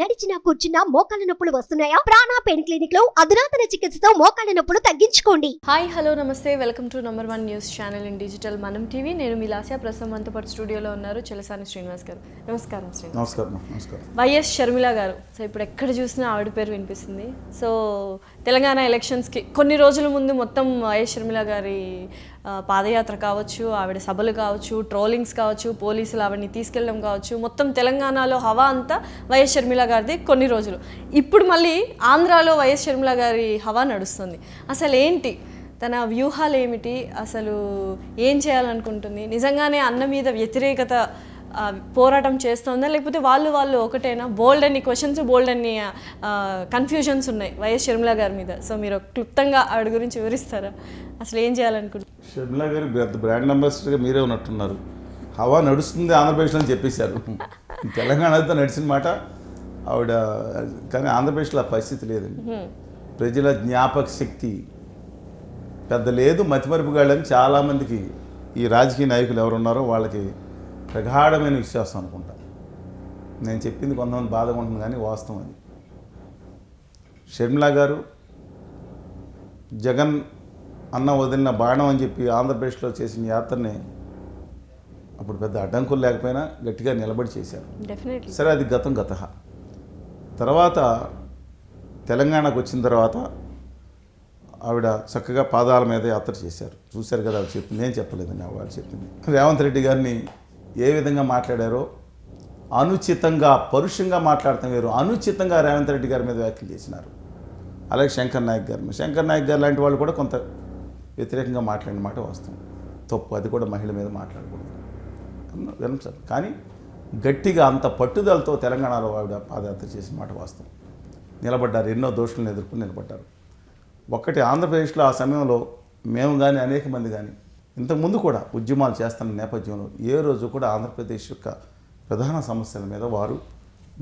నడిచినా కూర్చున్నా మోకాళ్ళ నొప్పులు వస్తున్నాయా? ప్రాణా పెయిన్ క్లినిక్లో అధునాతన చికిత్సతో మోకాళ్ళ నొప్పులు తగ్గించుకోండి. హాయ్ హలో నమస్తే. Welcome to number one news channel in digital మనం టీవీ. నేను మీ లాస్యా ప్రస్తుతం మనతో పాటు స్టూడియోలో ఉన్నారు చెలసాని శ్రీనివాస్ గారు. నమస్కారం శ్రీనివాస్. నమస్కారం నమస్కారం. వైఎస్ షర్మిల గారు. సో ఇప్పుడు ఎక్కడ చూసినా ఆవిడ పేరు వినిపిస్తుంది. సో తెలంగాణ ఎలక్షన్స్కి కొన్ని రోజుల ముందు మొత్తం వైఎస్ షర్మిల గారి పాదయాత్ర కావచ్చు ఆవిడ సభలు కావచ్చు ట్రోలింగ్స్ కావచ్చు పోలీసులు ఆవిడని తీసుకెళ్ళడం కావచ్చు మొత్తం తెలంగాణలో హవా అంతా వైఎస్ షర్మిల గారిది కొన్ని రోజులు. ఇప్పుడు మళ్ళీ ఆంధ్రాలో వైఎస్ షర్మిల గారి హవా నడుస్తుంది. అసలు ఏంటి? తన వ్యూహాలు ఏమిటి అసలు ఏం చేయాలనుకుంటుంది? నిజంగానే అన్న మీద వ్యతిరేకత పోరాటం చేస్తుందా? లేకపోతే వాళ్ళు వాళ్ళు ఒకటేనా? బోల్డ్ అన్ని క్వశ్చన్స్ బోల్డ్ అన్ని కన్ఫ్యూజన్స్ ఉన్నాయి వైఎస్ షర్మిల గారి మీద. సో మీరు క్లుప్తంగా ఆవిడ గురించి వివరిస్తారా? అసలు ఏం చేయాలనుకుంటున్నారు? షర్మిల గారి బ్రాండ్ అంబాసిడర్గా మీరే ఉన్నట్టున్నారు. హవా నడుస్తుంది ఆంధ్రప్రదేశ్లో అని చెప్పేశారు. తెలంగాణతో నడిచిన మాట ఆవిడ కానీ ఆంధ్రప్రదేశ్లో ఆ పరిస్థితి లేదండి ప్రజల జ్ఞాపక శక్తి పెద్ద లేదు మతిమరుపుగాళ్ళని చాలామందికి ఈ రాజకీయ నాయకులు ఎవరున్నారో వాళ్ళకి ప్రగాఢమైన విశ్వాసం అనుకుంటా. నేను చెప్పింది కొంతమంది బాధగా ఉంటుంది కానీ వాస్తవం అది. షర్మిల గారు జగన్ అన్న వదిలిన బాణం అని చెప్పి ఆంధ్రప్రదేశ్లో చేసిన యాత్రని అప్పుడు పెద్ద అడ్డంకులు లేకపోయినా గట్టిగా నిలబడి చేశారు. సరే అది గతం గత తర్వాత తెలంగాణకు వచ్చిన తర్వాత ఆవిడ చక్కగా పాదాల మీద యాత్ర చేశారు. చూశారు కదా ఆవిడ చెప్పింది. నేను చెప్పలేదండి ఆవిడ చెప్పింది. రేవంత్ రెడ్డి గారిని ఏ విధంగా మాట్లాడారో అనుచితంగా పరుషంగా మాట్లాడటం వేరు. అనుచితంగా రేవంత్ రెడ్డి గారి మీద వ్యాఖ్యలు చేసినారు. అలాగే శంకర్ నాయక్ గారు శంకర్ నాయక్ గారు లాంటి వాళ్ళు కూడా కొంత వ్యతిరేకంగా మాట్లాడిన మాట వస్తాం తప్పు. అది కూడా మహిళ మీద మాట్లాడకూడదు. వినం సార్. కానీ గట్టిగా అంత పట్టుదలతో తెలంగాణలో ఆవిడ పాదయాత్ర చేసిన మాట వాస్తవం. నిలబడ్డారు. ఎన్నో దోషులను ఎదుర్కొని నిలబడ్డారు. ఒక్కటి ఆంధ్రప్రదేశ్లో ఆ సమయంలో మేము కానీ అనేక మంది కానీ ఇంతకుముందు కూడా ఉద్యమాలు చేస్తున్న నేపథ్యంలో ఏ రోజు కూడా ఆంధ్రప్రదేశ్ యొక్క ప్రధాన సమస్యల మీద వారు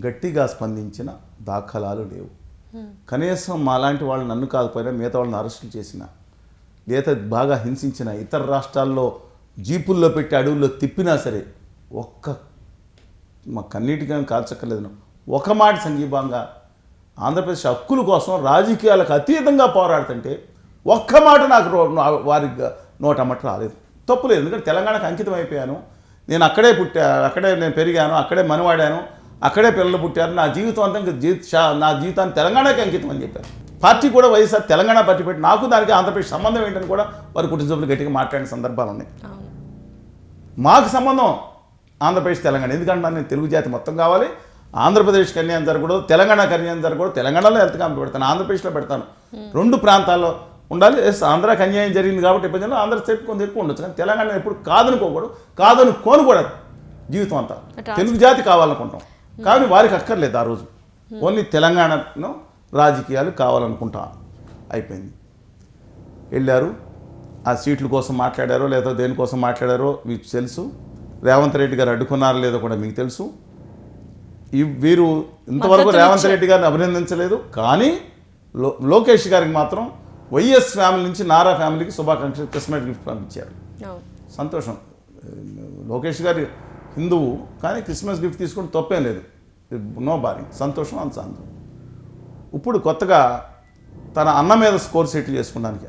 గట్టిగా స్పందించిన దాఖలాలు లేవు. కనీసం మాలాంటి వాళ్ళు నన్ను కాకపోయినా మిగతా వాళ్ళని అరెస్టులు చేసిన లేదా బాగా హింసించిన ఇతర రాష్ట్రాల్లో జీపుల్లో పెట్టి అడవుల్లో తిప్పినా సరే ఒక్క మా కన్నీటిగా కాల్చక్కర్లేదు ఒక మాట సంఘీభావంగా ఆంధ్రప్రదేశ్ హక్కుల కోసం రాజకీయాలకు అతీతంగా పోరాడుతుంటే ఒక్క మాట నాకు వారి నోట అమ్మట రాలేదు. తప్పు లేదు. ఎందుకంటే తెలంగాణకు అంకితం అయిపోయాను. నేను అక్కడే పుట్టా అక్కడే నేను పెరిగాను అక్కడే మనవాడాను అక్కడే పిల్లలు పుట్టారు. నా జీవితం అంతా జీవిత నా జీవితాన్ని తెలంగాణకి అంకితం అని చెప్పారు. పార్టీ కూడా వైఎస్ఆర్ తెలంగాణ పార్టీ పెట్టి నాకు దానికి ఆంధ్రప్రదేశ్ సంబంధం ఏంటని కూడా వారి కుటుంబ సభ్యులు గట్టిగా మాట్లాడిన సందర్భాలు ఉన్నాయి. మాకు సంబంధం ఆంధ్రప్రదేశ్ తెలంగాణ. ఎందుకంటే నేను తెలుగు జాతి మొత్తం కావాలి. ఆంధ్రప్రదేశ్కి అన్యాయం జరగకూడదు తెలంగాణకి అన్యాయం జరగకూడదు తెలంగాణలో హెల్త్ క్యాంప్ పెడతాను ఆంధ్రప్రదేశ్లో పెడతాను. రెండు ప్రాంతాల్లో ఉండాలి. ఎస్ ఆంధ్రాకి అన్యాయం జరిగింది కాబట్టి ఇబ్బంది ఆంధ్ర స్టేట్ కొంత ఎక్కువ ఉండొచ్చు. కానీ తెలంగాణ ఎప్పుడు కాదనుకోకూడదు. కాదనుకోను కూడా జీవితం అంతా. తెలుగు జాతి కావాలనుకుంటాం. కానీ వారికి అక్కర్లేదు ఆ రోజు. ఓన్లీ తెలంగాణను రాజకీయాలు కావాలనుకుంటా అయిపోయింది. వెళ్ళారు. ఆ సీట్ల కోసం మాట్లాడారో లేదా దేనికోసం మాట్లాడారో మీకు తెలుసు. రేవంత్ రెడ్డి గారు అడ్డుకున్నారో లేదో కూడా మీకు తెలుసు. ఈ వీరు ఇంతవరకు రేవంత్. రెడ్డి గారిని అభినందించలేదు. కానీ లో లోకేష్ గారికి మాత్రం వైఎస్ ఫ్యామిలీ నుంచి నారా ఫ్యామిలీకి శుభాకాంక్షలు క్రిస్మస్ గిఫ్ట్ పంపించారు. సంతోషం. లోకేష్ గారి హిందువు కానీ క్రిస్మస్ గిఫ్ట్ తీసుకుని తప్పేం లేదు. No barring. సంతోషం అంత సంతోషం ఇప్పుడు కొత్తగా తన అన్న మీద స్కోర్ సెటిల్ చేసుకోవడానికి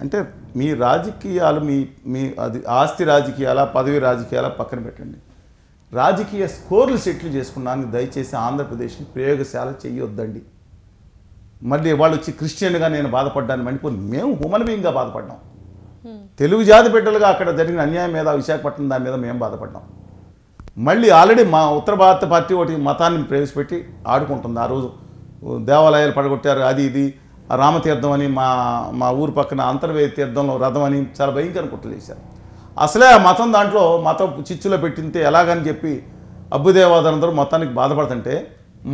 అంటే మీ రాజకీయాలు మీ మీ అది ఆస్తి రాజకీయాల పదవి రాజకీయాల పక్కన పెట్టండి. రాజకీయ స్కోర్లు సెటిల్ చేసుకున్నానికి దయచేసి ఆంధ్రప్రదేశ్ని ప్రయోగశాల చెయ్యొద్దండి మళ్ళీ వాళ్ళు వచ్చి క్రిస్టియన్గా నేను బాధపడ్డాను మణిపూర్ మేము హ్యూమన్ బీయింగ్గా బాధపడ్డాం. తెలుగు జాతి బిడ్డలుగా అక్కడ జరిగిన అన్యాయం మీద విశాఖపట్నం దాని మీద మేము బాధపడ్డాం. మళ్ళీ ఆల్రెడీ మా ఉత్తర భారత పార్టీ ఒకటి మతాన్ని ప్రవేశపెట్టి ఆడుకుంటుంది. ఆ రోజు దేవాలయాలు పడగొట్టారు అది ఇది రామతీర్థం అని మా మా ఊరు పక్కన అంతర్వేద తీర్థంలో రథం అని చాలా భయంకర కుట్రలు చేశారు. అసలే ఆ మతం దాంట్లో మతం చిచ్చులో పెట్టింటే ఎలాగని చెప్పి అబ్బుదేవాదందరూ మొత్తానికి బాధపడుతుంటే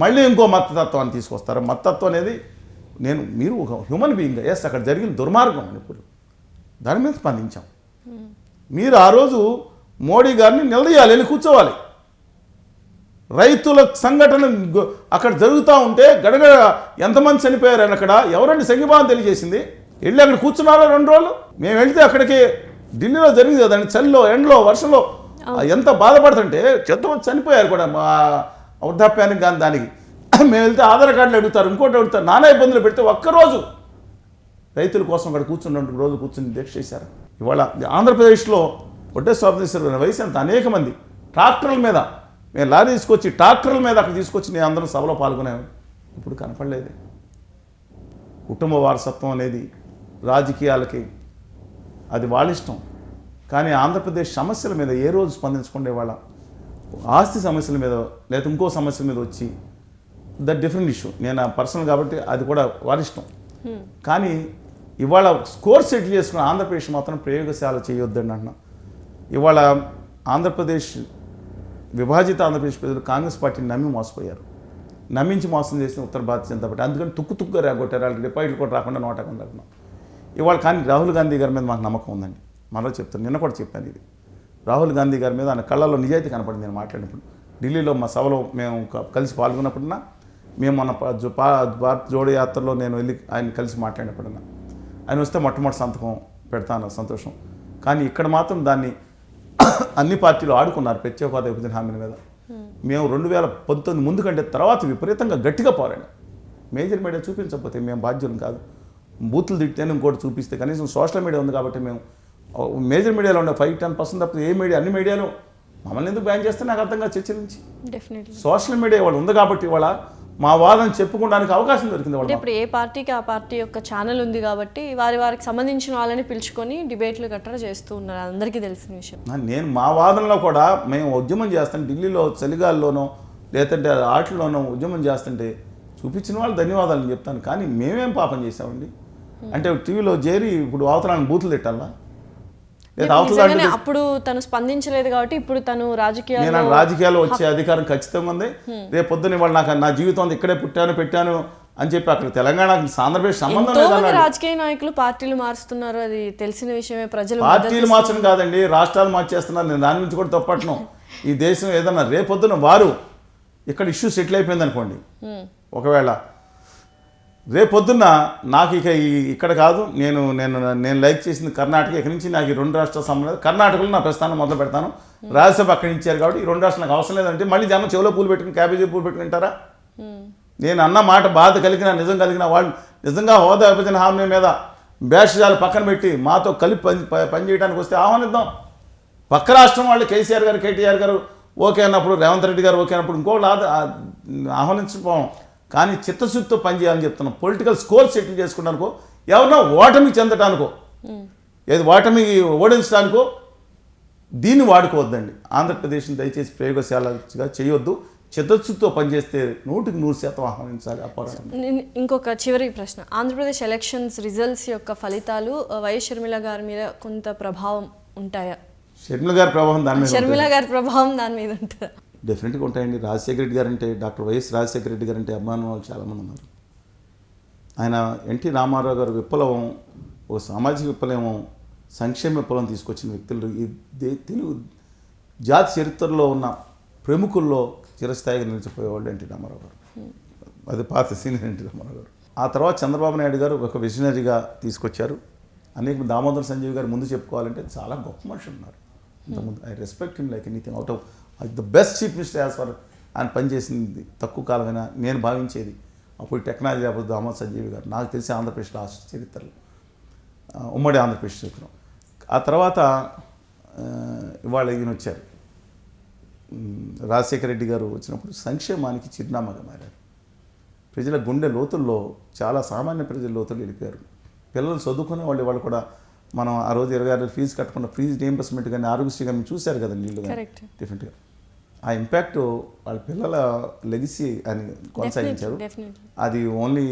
మళ్ళీ ఇంకో మతతత్వాన్ని తీసుకొస్తారు. మతతత్వం అనేది నేను మీరు ఒక హ్యూమన్ బీయింగ్ ఎస్ అక్కడ జరిగిన దుర్మార్గం మణిపూర్ దాని మీద స్పందించాం. మీరు ఆ రోజు మోడీ గారిని నిలదీయాలి వెళ్ళి కూర్చోవాలి. రైతుల సంఘటన అక్కడ జరుగుతూ ఉంటే గడగడ ఎంతమంది చనిపోయారు అని అక్కడ ఎవరండి సంఘీభావం తెలియజేసింది? వెళ్ళి అక్కడ కూర్చున్నారా రెండు రోజులు? మేము వెళ్తే అక్కడికి ఢిల్లీలో జరిగింది కదండి చలిలో ఎండలో వర్షంలో. ఎంత బాధపడుతుంటే ఎంతమంది చనిపోయారు కూడా మా వృద్ధాప్యానికి కానీ దానికి. మేము వెళ్తే ఆధార్ కార్డులు అడుగుతారు ఇంకోటి అడుగుతారు నానా ఇబ్బందులు పెడితే ఒక్కరోజు రైతుల కోసం అక్కడ కూర్చున్నట్టు రోజు కూర్చుని దీక్ష చేశారు. ఇవాళ ఆంధ్రప్రదేశ్లో ఒడ్డే స్వాతంత్ర వయసు అంత అనేక మంది ట్రాక్టర్ల మీద మేము లారీ తీసుకొచ్చి ట్రాక్టర్ల మీద అక్కడ తీసుకొచ్చి నేను అందరం సభలో పాల్గొనాము ఇప్పుడు కనపడలేదు. కుటుంబ వారసత్వం అనేది రాజకీయాలకి అది వాళ్ళ ఇష్టం. కానీ ఆంధ్రప్రదేశ్ సమస్యల మీద ఏ రోజు స్పందించకుండా వాళ్ళ ఆస్తి సమస్యల మీద లేదా ఇంకో సమస్యల మీద వచ్చి దట్ డిఫరెంట్ ఇష్యూ. నేను పర్సనల్ కాబట్టి అది కూడా వారి ఇష్టం. కానీ ఇవాళ స్కోర్ సెటిల్ చేసుకున్న ఆంధ్రప్రదేశ్ మాత్రం ప్రయోగశాల చేయొద్దండి అంటున్నా. ఇవాళ ఆంధ్రప్రదేశ్ విభాజిత ఆంధ్రప్రదేశ్ ప్రజలు కాంగ్రెస్ పార్టీని నమ్మి మోసపోయారు. నమ్మించి మోసం చేసిన ఉత్తర భారతీయ జనతా పార్టీ. అందుకని తుక్కు తుక్కుగా రాగొట్టారు. వాళ్ళకి డిపాజిట్లు కూడా రాకుండా నోట రాకుండా ఇవాళ కానీ రాహుల్ గాంధీ గారి మీద మాకు నమ్మకం ఉందండి. మరో చెప్తాను. నిన్న కూడా చెప్పాను ఇది. రాహుల్ గాంధీ గారి మీద ఆయన కళ్ళల్లో నిజాయితీ కనపడింది నేను మాట్లాడినప్పుడు. ఢిల్లీలో మా సభలో మేము కలిసి పాల్గొన్నప్పుడున్నా మేము మన భారత్ జోడో యాత్రలో నేను వెళ్ళి ఆయన కలిసి మాట్లాడినప్పుడున్నా ఆయన వస్తే మొట్టమొదటి సంతకం పెడతాను సంతోషం. కానీ ఇక్కడ మాత్రం దాన్ని అన్ని పార్టీలు ఆడుకున్నారు ప్రత్యేక హోదా విభజన హామీల మీద. మేము రెండు వేల పంతొమ్మిది ముందు కంటే తర్వాత విపరీతంగా గట్టిగా పోరాడాం. మేజర్ మీడియా చూపించకపోతే మేము బాధ్యులం కాదు. బూతులు తిట్టితేనే ఇంకోటి చూపిస్తే కనీసం సోషల్ మీడియా ఉంది కాబట్టి మేము మేజర్ మీడియాలో ఉండే ఫైవ్ టెన్ పర్సెంట్ తప్పితే ఏ మీడియా అన్ని మీడియాలో మమ్మల్ని ఎందుకు బ్యాన్ చేస్తే నాకు అర్థం కాదు చర్చ నుంచి. సోషల్ మీడియా వాళ్ళు ఉంది కాబట్టి ఇవాళ మా వాదన చెప్పుకోవడానికి అవకాశం దొరికింది వాళ్ళు ఇప్పుడు ఏ పార్టీకి ఆ పార్టీ యొక్క ఛానల్ ఉంది కాబట్టి వారి వారికి సంబంధించిన వాళ్ళని పిలుచుకొని డిబేట్లు గట్రా చేస్తూ ఉన్నారు. అందరికీ తెలిసిన విషయం. నేను మా వాదనలో కూడా మేము ఉద్యమం చేస్తాం ఢిల్లీలో చలిగాల్లోనో లేదంటే ఆటల్లోనో ఉద్యమం చేస్తుంటే చూపించిన వాళ్ళు ధన్యవాదాలు చెప్తాను. కానీ మేమేం పాపం చేసామండి అంటే టీవీలో చేరి ఇప్పుడు అవతరాన్ని బూతులు తిట్టాలా? అప్పుడు తను స్పందించలేదు కాబట్టి ఇప్పుడు తను నేను ఆ రాజకీయాల్లో వచ్చే అధికారం ఖచ్చితంగా ఉంది. రేపు పొద్దున్న వాళ్ళు నాకు నా జీవితం ఇక్కడే పుట్టాను పెట్టాను అని చెప్పి అక్కడ తెలంగాణకి ఆంధ్రప్రదేశ్ సంబంధం లేదన్నాడు. రాజకీయ నాయకులు పార్టీలు మారుస్తున్నారు. అది తెలిసిన విషయమే ప్రజలు పార్టీలు మార్చడం కాదండి రాష్ట్రాలు మార్చేస్తున్నారు. నేను దాని గురించి కూడా తప్పట్ను. ఈ దేశం ఏదన్నా రేపొద్దున వారు ఇక్కడ ఇష్యూ సెటిల్ అయిపోయింది అనుకోండి ఒకవేళ రేపొద్దున్న నాకు ఇక ఇక్కడ కాదు నేను నేను నేను లైక్ చేసింది కర్ణాటక ఇక్కడి నుంచి నాకు ఈ రెండు రాష్ట్ర సంబంధం కర్ణాటకలో నా ప్రస్థానం మొదలు పెడతాను. రాజ్యసభ అక్కడి నుంచి కాబట్టి ఈ రెండు రాష్ట్రాలు నాకు అవసరం లేదంటే మళ్ళీ జనం చెవులో పూలు పెట్టుకుని క్యాబేజీ పూలు పెట్టుకుంటారా నేను అన్న మాట బాధ కలిగిన నిజం కలిగిన వాళ్ళు నిజంగా హోదా విభజన హామీ మీద భేషజాలు పక్కన పెట్టి మాతో కలిపి పని ప- పని వస్తే ఆహ్వానిద్దాం. పక్క రాష్ట్రం వాళ్ళు కేసీఆర్ గారు కేటీఆర్ గారు ఓకే అన్నప్పుడు రేవంత్ రెడ్డి గారు ఓకే అన్నప్పుడు ఇంకోళ్ళు ఆద- ఆహ్వానించకపోవడం. కానీ చిత్తశుద్ధితో పనిచేయాలని చెప్తున్నాం పొలిటికల్ స్కోర్ సెటిల్ చేసుకున్నానుకో ఎవరినో ఓటమి చెందటానికో ఏది ఓటమి ఓడించడానికో దీన్ని వాడుకోవద్దండి. ఆంధ్రప్రదేశ్ని దయచేసి ప్రయోగశాలగా చేయొద్దు. చిత్తశుద్ధితో పనిచేస్తే నూటికి నూరు శాతం ఆహ్వానించాలి ఆ పోరాటం. నేను- ఇంకొక చివరి ప్రశ్న. ఆంధ్రప్రదేశ్ ఎలక్షన్స్ రిజల్ట్స్ యొక్క ఫలితాలు వైఎస్ షర్మిల గారి మీద కొంత ప్రభావం ఉంటాయా? షర్మిల గారి ప్రభావం దాని మీద షర్మిల గారి ప్రభావం దాని మీద ఉంటుందా? డెఫినెట్గా ఉంటాయండి. రాజశేఖర రెడ్డి గారు అంటే డాక్టర్ వైఎస్ రాజశేఖర రెడ్డి గారు అంటే అభిమానం వాళ్ళు చాలామంది ఉన్నారు. ఆయన ఎన్టీ రామారావు గారు విప్లవం ఒక సామాజిక విప్లవం సంక్షేమ విప్లవం తీసుకొచ్చిన వ్యక్తులు. ఈ తెలుగు జాతి చరిత్రలో ఉన్న ప్రముఖుల్లో చిరస్థాయిగా నిలిచిపోయేవాళ్ళు ఎన్టీ రామారావు గారు. అది పాత సీనియర్ ఎన్టీ రామారావు గారు. ఆ తర్వాత చంద్రబాబు నాయుడు గారు ఒక విజనరీగా తీసుకొచ్చారు. అనేక దామోదర్ సంజీవ్ గారు ముందు చెప్పుకోవాలంటే చాలా గొప్ప మనుషులు ఉన్నారు. ఇంతకుముందు I respect him like anything. Out of the best chief minister as for ఆయన పనిచేసింది తక్కువ కాలమైనా నేను భావించేది. అప్పుడు టెక్నాలజీ అప్పుడు దామోదర్ సంజీవ్ గారు నాకు తెలిసి ఆంధ్రప్రదేశ్ రాష్ట్ర చరిత్రలో. ఉమ్మడి ఆంధ్రప్రదేశ్ చరిత్ర ఆ తర్వాత ఇవాళ ఈయన వచ్చారు. రాజశేఖర రెడ్డి గారు వచ్చినప్పుడు సంక్షేమానికి చిరునామాగా మారారు. ప్రజల గుండె లోతుల్లో చాలా సామాన్య ప్రజల లోతులు వెళ్ళిపోయారు. పిల్లలు చదువుకునే వాళ్ళు వాళ్ళు కూడా మనం ఆ రోజు ఇరవై ఆరు ఫీజు కట్టకుండా ఫీజు రీఎంబర్స్మెంట్ కానీ ఆరోగ్యశ్రీ కానీ చూశారు కదా నీళ్ళు కానీ. డిఫరెంట్గా ఆ ఇంపాక్ట్ వాళ్ళ పిల్లల లెగిసి అని కొనసాగించారు. అది ఓన్లీ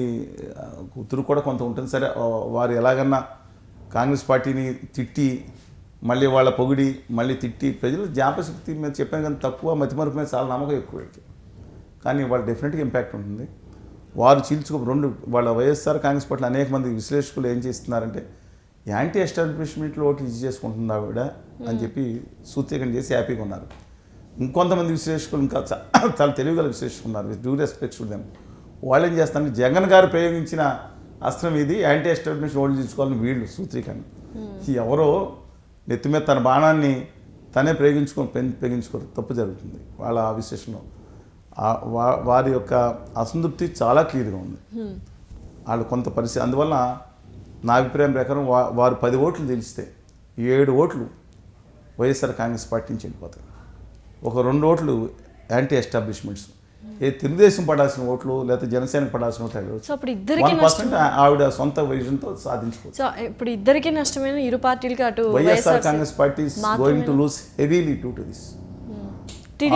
కూతురు కూడా కొంత ఉంటుంది సరే వారు ఎలాగన్నా కాంగ్రెస్ పార్టీని తిట్టి మళ్ళీ వాళ్ళ పొగిడి మళ్ళీ తిట్టి ప్రజలు జ్ఞాపశక్తి మీద చెప్పాను కానీ తక్కువ మతిమరుపు మీద చాలా నమ్మకం ఎక్కువ కానీ వాళ్ళ డెఫినెట్గా ఇంపాక్ట్ ఉంటుంది. వారు చీల్చుకో రెండు వాళ్ళ వైఎస్ఆర్ కాంగ్రెస్ పార్టీలో అనేక మంది విశ్లేషకులు ఏం చేస్తున్నారంటే యాంటీ ఎస్టాబ్లిష్మెంట్లో ఓట్లు ఇది చేసుకుంటుంది ఆవిడ అని చెప్పి సూత్రీకరణ చేసి హ్యాపీగా ఉన్నారు. ఇంకొంతమంది విశ్లేషకులు ఇంకా చాలా తెలివిగల విశ్లేషకులు ఉన్నారు. డ్యూ రెస్పెక్ట్స్ టు దెమ్ వాళ్ళు ఏం చేస్తారంటే జగన్ గారు ప్రయోగించిన అస్త్రం ఇది యాంటీ ఎస్టాబ్లిష్మెంట్ ఓట్లు తీసుకోవాలని వీళ్ళు సూత్రీకరణ. ఎవరో నెత్తి మీద తన బాణాన్ని తనే ప్రయోగించుకొని ప్రయోగించుకోరు. తప్పు జరుగుతుంది వాళ్ళ ఆ విశ్లేషణలో వారి యొక్క అసంతృప్తి చాలా క్లియర్గా ఉంది. వాళ్ళు కొంత పరిస్థితి అందువల్ల నా అభిప్రాయం ప్రకారం వారు పది ఓట్లు తెలిస్తే ఏడు ఓట్లు వైఎస్ఆర్ కాంగ్రెస్ పార్టీ నుంచి వెళ్ళిపోతాయి ఒక రెండు ఓట్లు యాంటీ ఎస్టాబ్లిష్మెంట్స్ ఏ తెలుగుదేశం పడాల్సిన ఓట్లు లేకపోతే జనసేన పడాల్సిన ఓట్లు సో అప్పుడు ఇద్దరికి పర్సెంట్ ఆవిడ సొంత విజన్తో సాధించుకోవచ్చు. సో ఇప్పుడు ఇద్దరికి నష్టమైన ఇరు పార్టీలకి అటు YSR Congress party going to lose heavily to to this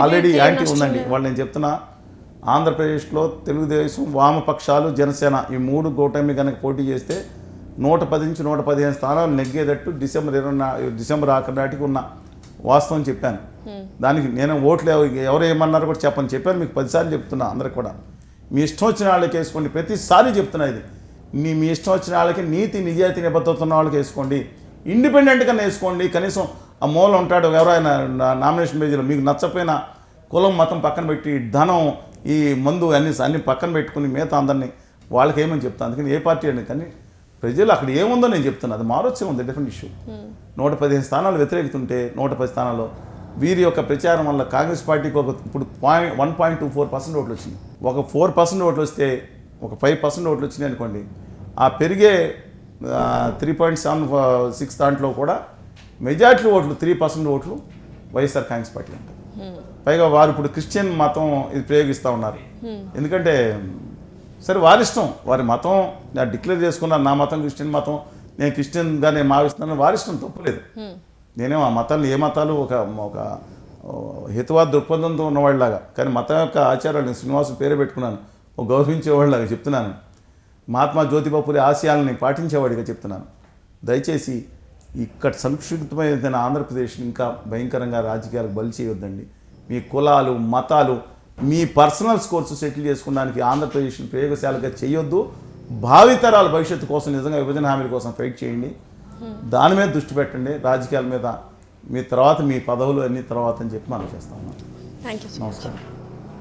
already anti ఉందండి. వాళ్ళు నేను చెప్తున్నా ఆంధ్రప్రదేశ్లో తెలుగుదేశం వామపక్షాలు జనసేన ఈ మూడు కూటమి కనుక పోటీ చేస్తే నూట పది నుంచి నూట పదిహేను స్థానాలు నెగ్గేటట్టు డిసెంబర్ ఇరవై డిసెంబర్ ఆఖరి నాటికి ఉన్న వాస్తవం చెప్పాను. దానికి నేను ఓట్లు ఎవ- ఎవరు ఏమన్నారో కూడా చెప్పని. చెప్పాను మీకు పదిసార్లు చెప్తున్నా అందరికి కూడా. మీ ఇష్టం వచ్చిన వాళ్ళకి వేసుకోండి. ప్రతిసారి చెప్తున్నా ఇది. మీ మీ ఇష్టం వచ్చిన వాళ్ళకి నీతి నిజాయితీ నిబద్ధత ఉన్న వాళ్ళకి వేసుకోండి. ఇండిపెండెంట్గా వేసుకోండి. కనీసం ఆ మూల ఉంటాడు ఎవరైనా నామినేషన్ పేజీలో. మీకు నచ్చపోయిన కులం మతం పక్కన పెట్టి ధనం ఈ మందు అన్ని అన్ని పక్కన పెట్టుకుని మిగతా అందరినీ వాళ్ళకి ఏమని చెప్తాను అందుకని ఏ పార్టీ అని కానీ ప్రజలు అక్కడ ఏముందో నేను చెప్తున్నా. అది మారొచ్చే ఉంది డిఫరెంట్ ఇష్యూ నూట పదిహేను స్థానాలు వ్యతిరేకుతుంటే నూట పది స్థానాల్లో వీరి యొక్క ప్రచారం వల్ల కాంగ్రెస్ పార్టీకి ఒక ఇప్పుడు point one point two four percent ఓట్లు వచ్చినాయి. ఒక ఫోర్ పర్సెంట్ ఓట్లు వస్తే ఒక ఫైవ్ పర్సెంట్ ఓట్లు వచ్చినాయి అనుకోండి ఆ పెరిగే త్రీ పాయింట్ సెవెన్ సిక్స్ దాంట్లో కూడా మెజార్టీ ఓట్లు త్రీ పర్సెంట్ ఓట్లు వైఎస్ఆర్ కాంగ్రెస్ పార్టీ అంటారు పైగా వారు ఇప్పుడు క్రిస్టియన్ మతం ఇది ప్రయోగిస్తూ ఉన్నారు. ఎందుకంటే సరే వారి ఇష్టం. వారి మతం డిక్లేర్ చేసుకున్నాను నా మతం క్రిస్టియన్ మతం నేను క్రిస్టియన్గా నేను భావిస్తున్నాను వారి ఇష్టం తప్పులేదు. నేనేం ఆ మతాలు ఏ మతాలు ఒక ఒక హితవాద దృక్పథంతో ఉన్నవాళ్ళలాగా. కానీ మతం యొక్క ఆచారాలు నేను శ్రీనివాసు పేరు పెట్టుకున్నాను. ఒక గౌరవించేవాళ్ళలాగా చెప్తున్నాను. మహాత్మా జ్యోతిబా పూలే ఆశయాలని పాటించేవాడిగా చెప్తున్నాను. దయచేసి ఇక్కడ సంక్షిప్తమైన ఆంధ్రప్రదేశ్ ఇంకా భయంకరంగా రాజకీయాలకు బలి చేయొద్దండి. మీ కులాలు మతాలు మీ పర్సనల్ స్కోర్స్ సెటిల్ చేసుకోవడానికి ఆంధ్రప్రదేశ్ ప్రయోగశాలగా చేయొద్దు. భావితరాల భవిష్యత్తు కోసం నిజంగా విభజన హామీల కోసం ఫైట్ చేయండి. దాని మీద దృష్టి పెట్టండి. రాజకీయాల మీద మీ తర్వాత మీ పదవులు అన్ని తర్వాత అని చెప్పి మనం చేస్తాం థ్యాంక్ యూ సో మచ్ నమస్కారం.